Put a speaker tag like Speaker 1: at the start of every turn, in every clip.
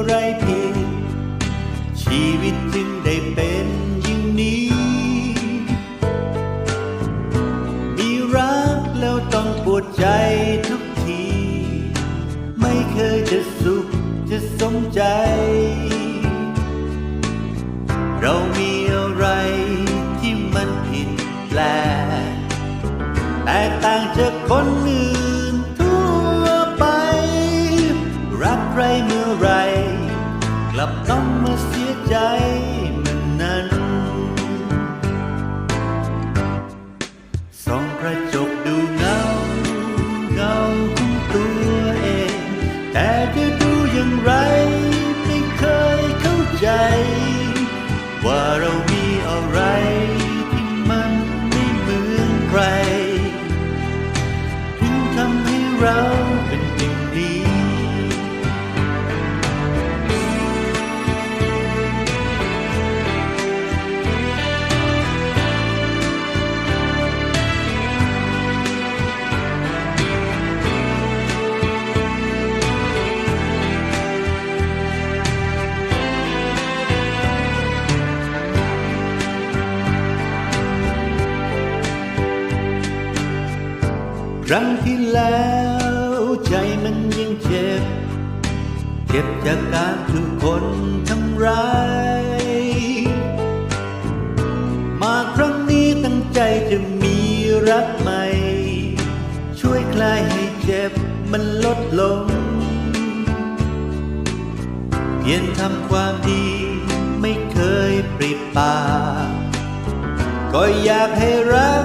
Speaker 1: ไม่รู้ว่าทำอะไรผิด ชีวิตจึงได้เป็นอย่างนี้ มีรักแล้วต้องปวดใจทุกที ไม่เคยจะสุขจะสมใจ เรามีอะไรที่มันผิดแปลกแตกต่างจากคนอื่น ดูอย่างไรไม่เคยเข้าใจ ว่าเรามีอะไรที่มันไม่เหมือนใครถึงทำให้เรา ครั้งที่แล้วใจมันยังเจ็บ เจ็บจากการถูกคนทำร้าย มาครั้งนี้ตั้งใจจะมีรักใหม่ ช่วยคลายให้เจ็บมันลดลง เพียรทำความดีไม่เคยปริปากก็อยากให้รัก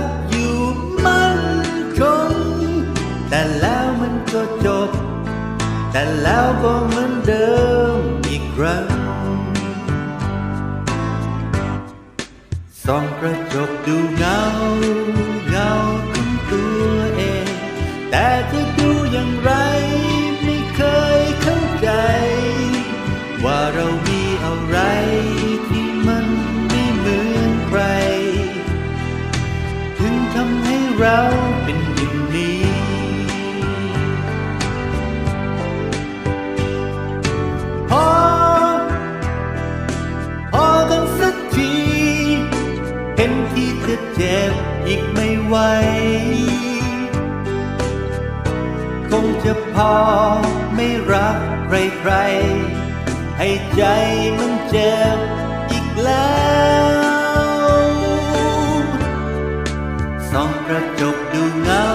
Speaker 1: แต่แล้วมันก็จบ แต่แล้วก็เหมือนเดิมอีกครั้งส่องกระจกดูเงาเงาของตัวเอง แต่จะดูอย่างไรไม่เคยเข้าใจ ว่าเรามีอะไรที่มันไม่เหมือนใคร ถึงทำให้เราเป็น ไหวคงจะพอไม่รักใครๆ ให้ใจมันเจ็บอีกแล้วส่องกระจกดูเงา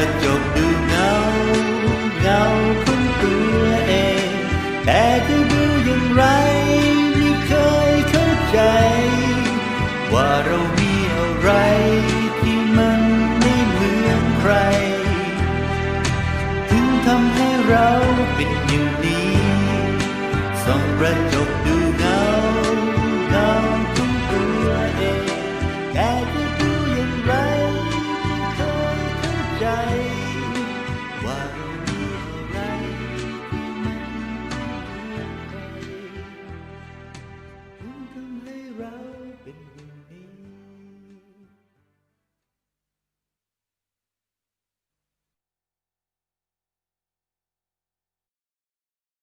Speaker 1: ระจกดูเงาเงาของตัวเอง แต่จะดูอย่างไรไม่เคยเข้าใจ ว่าเรามีอะไรที่มันไม่เหมือนใคร ถึงทำให้เราเป็นอย่างนี้ส่องกระจกดู